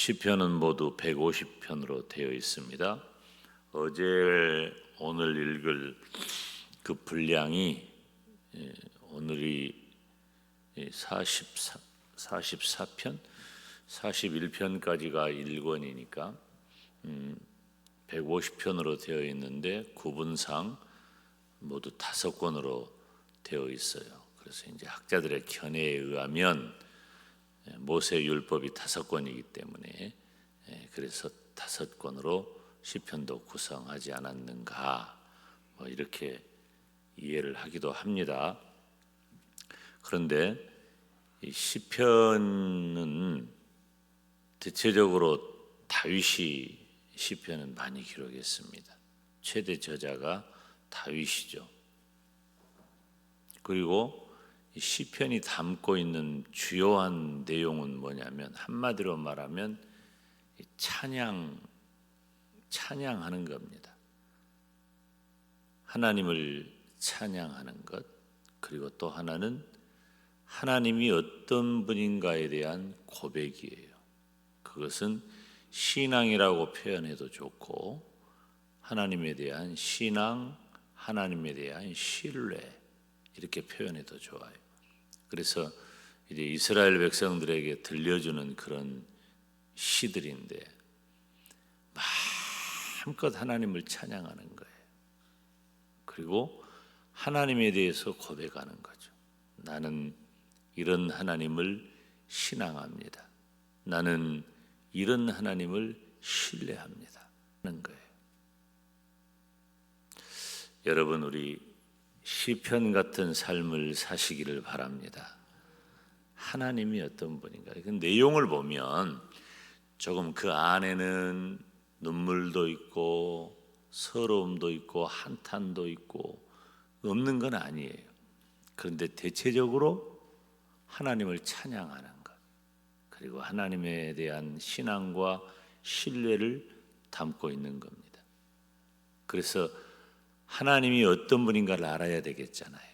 시편은 모두 150편으로 되어 있습니다. 어제 오늘 읽을 그 분량이 예, 오늘이 44, 44편, 41편까지가 1권이니까 음, 150편으로 되어 있는데 구분상 모두 다섯 권으로 되어 있어요. 그래서 이제 학자들의 견해에 의하면 예, 모세 율법이 다섯 권이기 때문에 예, 그래서 다섯 권으로 시편도 구성하지 않았는가 뭐 이렇게 이해를 하기도 합니다. 그런데 이 시편은 대체적으로 다윗이 시편은 많이 기록했습니다. 최대 저자가 다윗이죠. 그리고 이 시편이 담고 있는 주요한 내용은 뭐냐면 한마디로 말하면 찬양 찬양하는 겁니다. 하나님을 찬양하는 것 그리고 또 하나는 하나님이 어떤 분인가에 대한 고백이에요. 그것은 신앙이라고 표현해도 좋고 하나님에 대한 신앙, 하나님에 대한 신뢰 이렇게 표현해도 좋아요. 그래서 이제 이스라엘 백성들에게 들려주는 그런 시들인데 마음껏 하나님을 찬양하는 거예요. 그리고 하나님에 대해서 고백하는 거죠. 나는 이런 하나님을 신앙합니다. 나는 이런 하나님을 신뢰합니다. 하는 거예요. 여러분 우리 시편 같은 삶을 사시기를 바랍니다. 하나님이 어떤 분인가? 그 내용을 보면 조금 그 안에는 눈물도 있고 서러움도 있고 한탄도 있고 없는 건 아니에요. 그런데 대체적으로 하나님을 찬양하는 것 그리고 하나님에 대한 신앙과 신뢰를 담고 있는 겁니다. 그래서 하나님이 어떤 분인가를 알아야 되겠잖아요.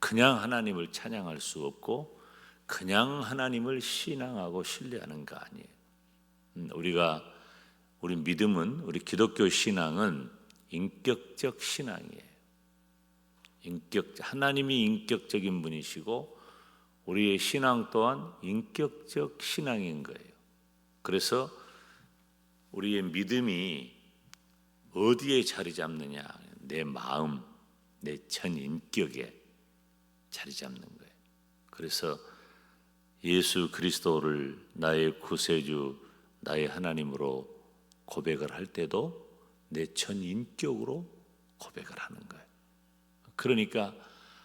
그냥 하나님을 찬양할 수 없고 그냥 하나님을 신앙하고 신뢰하는 거 아니에요. 음, 우리가 우리 믿음은 우리 기독교 신앙은 인격적 신앙이에요. 인격 하나님이 인격적인 분이시고 우리의 신앙 또한 인격적 신앙인 거예요. 그래서 우리의 믿음이 어디에 자리 잡느냐? 내 마음, 내 전인격에 자리 잡는 거예요. 그래서 예수 그리스도를 나의 구세주, 나의 하나님으로 고백을 할 때도 내 전인격으로 고백을 하는 거예요. 그러니까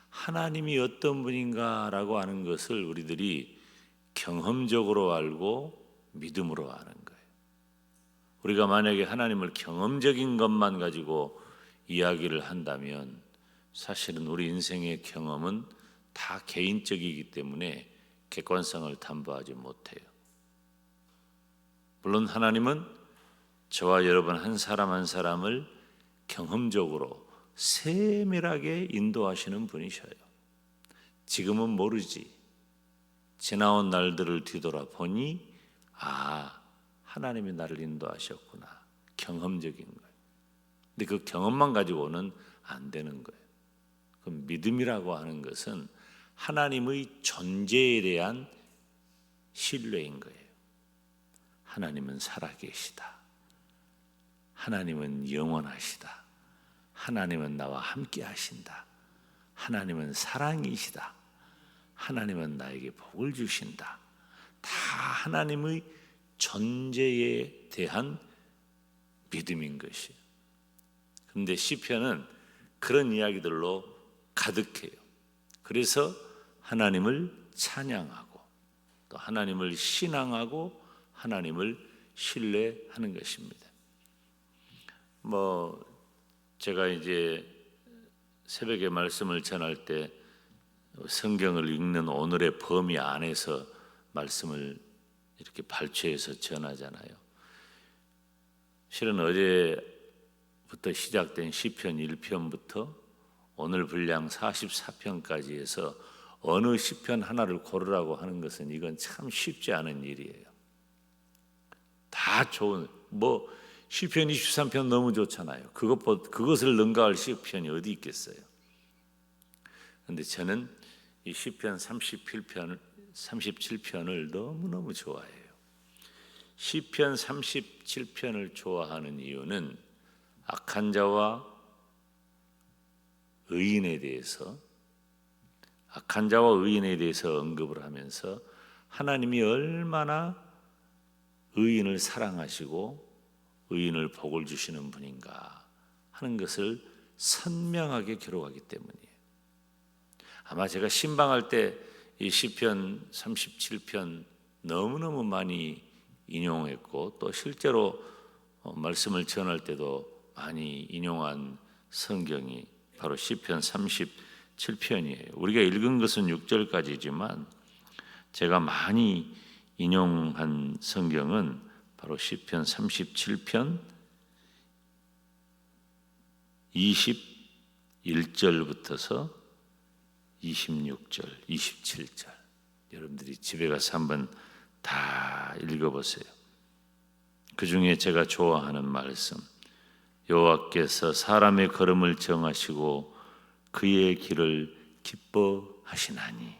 하나님이 어떤 분인가라고 하는 것을 우리들이 경험적으로 알고 믿음으로 아는 거예요. 우리가 만약에 하나님을 경험적인 것만 가지고 이야기를 한다면 사실은 우리 인생의 경험은 다 개인적이기 때문에 객관성을 담보하지 못해요. 물론 하나님은 저와 여러분 한 사람 한 사람을 경험적으로 세밀하게 인도하시는 분이셔요. 지금은 모르지. 지나온 날들을 뒤돌아보니 아 하나님이 나를 인도하셨구나. 경험적인. 근데 그 경험만 가지고는 안 되는 거예요. 그 믿음이라고 하는 것은 하나님의 존재에 대한 신뢰인 거예요. 하나님은 살아계시다. 하나님은 영원하시다. 하나님은 나와 함께 하신다. 하나님은 사랑이시다. 하나님은 나에게 복을 주신다. 다 하나님의 존재에 대한 믿음인 것이에요. 근데 시편은 그런 이야기들로 가득해요. 그래서 하나님을 찬양하고 또 하나님을 신앙하고 하나님을 신뢰하는 것입니다. 뭐 제가 이제 새벽에 말씀을 전할 때 성경을 읽는 오늘의 범위 안에서 말씀을 이렇게 발췌해서 전하잖아요. 실은 어제 부터 시작된 시편 1편부터 오늘 분량 44편까지 해서 어느 시편 하나를 고르라고 하는 것은 이건 참 쉽지 않은 일이에요. 다 좋은 뭐 시편 23편 너무 좋잖아요. 그것 그것을 능가할 시편이 어디 있겠어요? 근데 저는 이 시편 37편 37편을 너무너무 좋아해요. 시편 37편을 좋아하는 이유는 악한 자와 의인에 대해서 악한 자와 의인에 대해서 언급을 하면서 하나님이 얼마나 의인을 사랑하시고 의인을 복을 주시는 분인가 하는 것을 선명하게 기록하기 때문이에요. 아마 제가 신방할 때 이 시편 37편 너무너무 많이 인용했고 또 실제로 어, 말씀을 전할 때도 많이 인용한 성경이 바로 시편 37편이에요. 우리가 읽은 것은 6절까지지만 제가 많이 인용한 성경은 바로 시편 37편 21절부터서 26절, 27절. 여러분들이 집에 가서 한번 다 읽어보세요. 그 중에 제가 좋아하는 말씀. 여호와께서 사람의 걸음을 정하시고 그의 길을 기뻐하시나니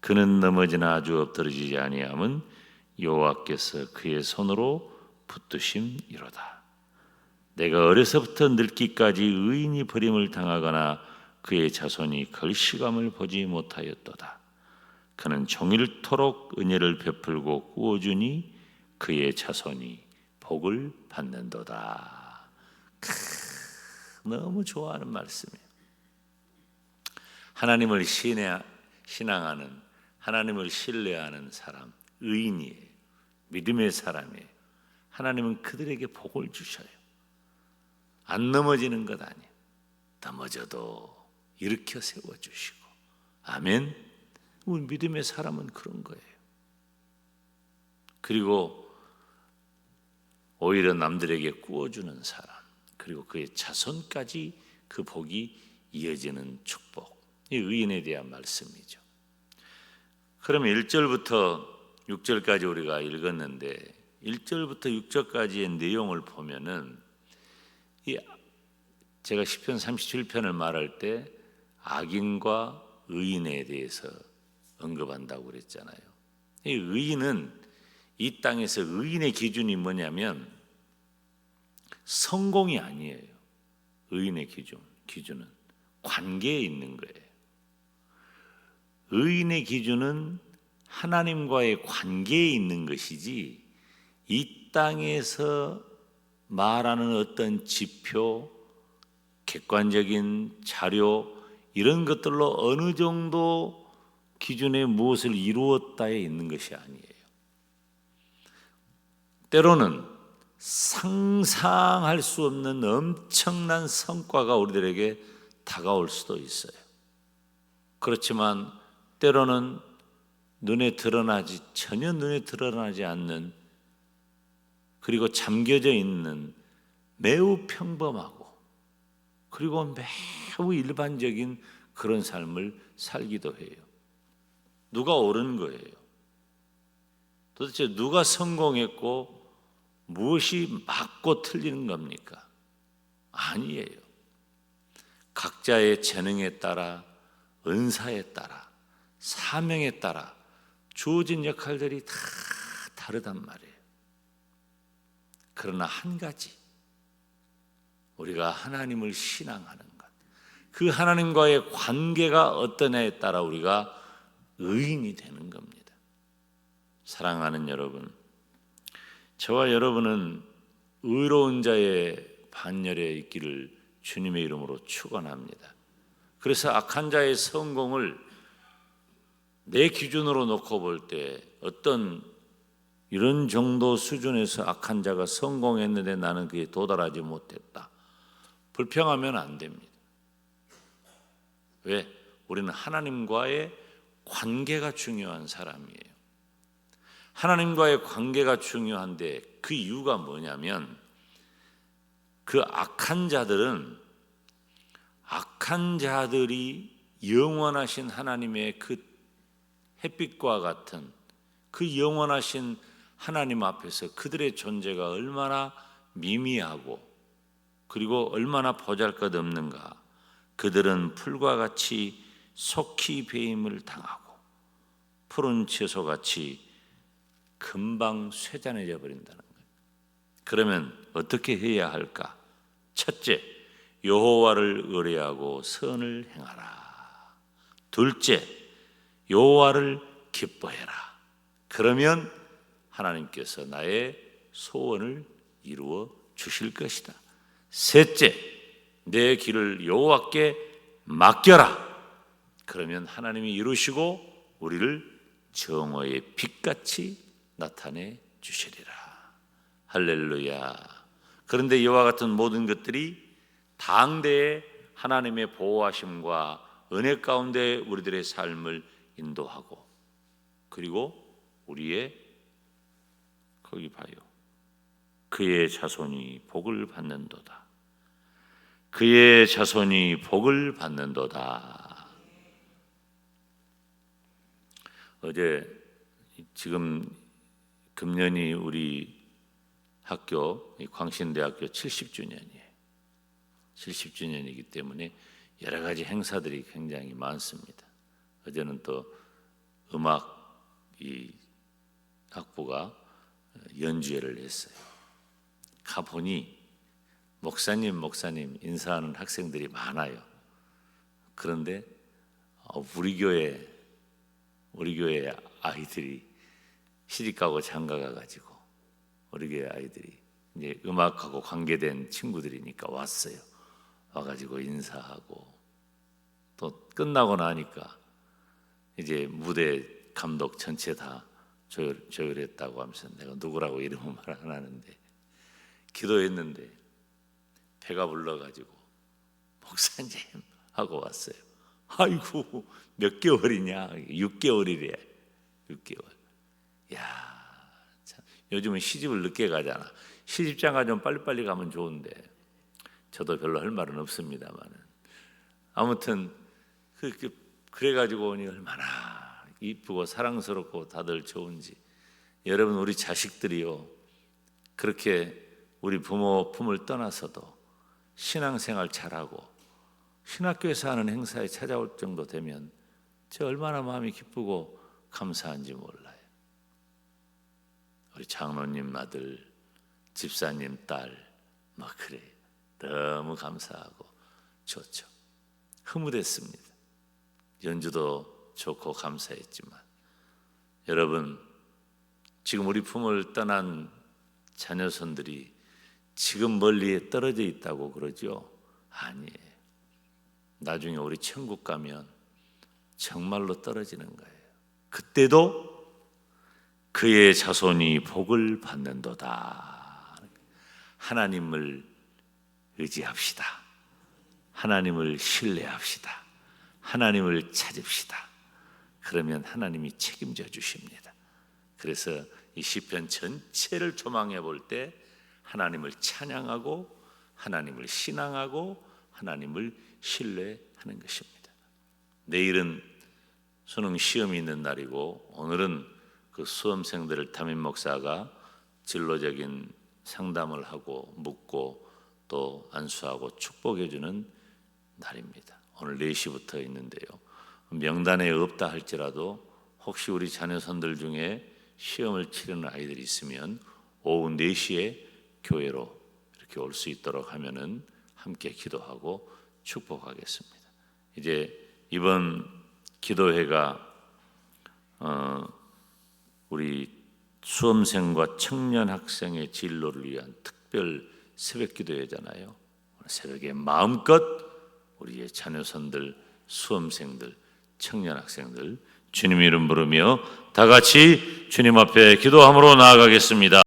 그는 넘어지나 아주 엎드러지지 아니함은 여호와께서 그의 손으로 붙드심이로다. 내가 어려서부터 늙기까지 의인이 버림을 당하거나 그의 자손이 걸시감을 보지 못하였도다. 그는 종일토록 은혜를 베풀고 구워주니 그의 자손이 복을 받는도다. 크, 너무 좋아하는 말씀이에요. 하나님을 신뢰, 신앙하는 하나님을 신뢰하는 사람, 의인이에요. 믿음의 사람이에요. 하나님은 그들에게 복을 주셔요. 안 넘어지는 것 아니에요. 넘어져도 일으켜 세워 주시고. 아멘. 우리 믿음의 사람은 그런 거예요. 그리고 오히려 남들에게 구워주는 사람, 그리고 그의 자손까지 그 복이 이어지는 축복. 이 의인에 대한 말씀이죠. 그러면 1절부터 6절까지 우리가 읽었는데 1절부터 6절까지의 내용을 보면은 이 제가 시편 37편을 말할 때 악인과 의인에 대해서 언급한다고 그랬잖아요. 이 의인은 이 땅에서 의인의 기준이 뭐냐면 성공이 아니에요. 의인의 기준 기준은 관계에 있는 거예요. 의인의 기준은 하나님과의 관계에 있는 것이지 이 땅에서 말하는 어떤 지표, 객관적인 자료 이런 것들로 어느 정도 기준에 무엇을 이루었다에 있는 것이 아니에요. 때로는 상상할 수 없는 엄청난 성과가 우리들에게 다가올 수도 있어요. 그렇지만 때로는 눈에 드러나지 전혀 눈에 드러나지 않는 그리고 잠겨져 있는 매우 평범하고 그리고 매우 일반적인 그런 삶을 살기도 해요. 누가 옳은 거예요? 도대체 누가 성공했고 무엇이 맞고 틀리는 겁니까? 아니에요. 각자의 재능에 따라 은사에 따라 사명에 따라 주어진 역할들이 다 다르단 말이에요. 그러나 한 가지 우리가 하나님을 신앙하는 것. 그 하나님과의 관계가 어떠냐에 따라 우리가 의인이 되는 겁니다. 사랑하는 여러분, 저와 여러분은 의로운 자의 반열에 있기를 주님의 이름으로 축원합니다. 그래서 악한 자의 성공을 내 기준으로 놓고 볼 때 어떤 이런 정도 수준에서 악한 자가 성공했는데 나는 그에 도달하지 못했다. 불평하면 안 됩니다. 왜? 우리는 하나님과의 관계가 중요한 사람이에요. 하나님과의 관계가 중요한데 그 이유가 뭐냐면 그 악한 자들은 악한 자들이 영원하신 하나님의 그 햇빛과 같은 그 영원하신 하나님 앞에서 그들의 존재가 얼마나 미미하고 그리고 얼마나 보잘것없는가. 그들은 풀과 같이 속히 배임을 당하고 푸른 채소같이 금방 쇠잔해져 버린다는 거예요. 그러면 어떻게 해야 할까? 첫째, 여호와를 의뢰하고 선을 행하라. 둘째, 여호와를 기뻐해라. 그러면 하나님께서 나의 소원을 이루어 주실 것이다. 셋째, 내 길을 여호와께 맡겨라. 그러면 하나님이 이루시고 우리를 정오의 빛같이 나타내 주시리라. 할렐루야. 그런데 이와 같은 모든 것들이 당대의 하나님의 보호하심과 은혜 가운데 우리들의 삶을 인도하고 그리고 우리의 거기 봐요. 그의 자손이 복을 받는도다. 그의 자손이 복을 받는도다. 어제 지금 금년이 우리 학교 이 광신대학교 70주년이에요. 70주년이기 때문에 여러 가지 행사들이 굉장히 많습니다. 어제는 또 음악 이 학부가 연주회를 했어요. 가 보니 목사님 목사님 인사하는 학생들이 많아요. 그런데 어, 우리 교회 우리 교회 아이들이 시집 가고 장가 가 가지고 우리 교회 아이들이 이제 음악하고 관계된 친구들이니까 왔어요. 와가지고 인사하고 또 끝나고 나니까 이제 무대 감독 전체 다 조율, 조율했다고 하면서 내가 누구라고 이름은 말 안 하는데 기도했는데 배가 불러가지고 목사님 하고 왔어요. 아이고 몇 개월이냐? 6개월이래. 6개월. 야, 참. 요즘은 시집을 늦게 가잖아. 시집장가 좀 빨리빨리 가면 좋은데 저도 별로 할 말은 없습니다만은 아무튼 그, 그 그래가지고 오니 얼마나 이쁘고 사랑스럽고 다들 좋은지 여러분 우리 자식들이요 그렇게 우리 부모 품을 떠나서도 신앙생활 잘하고 신학교에서 하는 행사에 찾아올 정도 되면 저 얼마나 마음이 기쁘고 감사한지 몰라요. 우리 장로님 아들, 집사님 딸, 막 그래 너무 감사하고 좋죠. 흐뭇했습니다. 연주도 좋고 감사했지만 여러분 지금 우리 품을 떠난 자녀손들이 지금 멀리에 떨어져 있다고 그러죠? 아니에요. 나중에 우리 천국 가면 정말로 떨어지는 거예요. 그때도 그의 자손이 복을 받는도다. 하나님을 의지합시다. 하나님을 신뢰합시다. 하나님을 찾읍시다. 그러면 하나님이 책임져 주십니다. 그래서 이 시편 전체를 조망해 볼 때 하나님을 찬양하고 하나님을 신앙하고 하나님을 신뢰하는 것입니다. 내일은 수능 시험이 있는 날이고 오늘은 그 수험생들을 담임 목사가 진로적인 상담을 하고 묻고 또 안수하고 축복해 주는 날입니다. 오늘 4시부터 있는데요. 명단에 없다 할지라도 혹시 우리 자녀 선들 중에 시험을 치르는 아이들이 있으면 오후 4시에 교회로 이렇게 올 수 있도록 하면은 함께 기도하고 축복하겠습니다. 이제 이번 기도회가 어, 우리 수험생과 청년 학생의 진로를 위한 특별 새벽 기도회잖아요. 새벽에 마음껏 우리의 자녀선들, 수험생들, 청년 학생들 주님 이름 부르며 다 같이 주님 앞에 기도함으로 나아가겠습니다.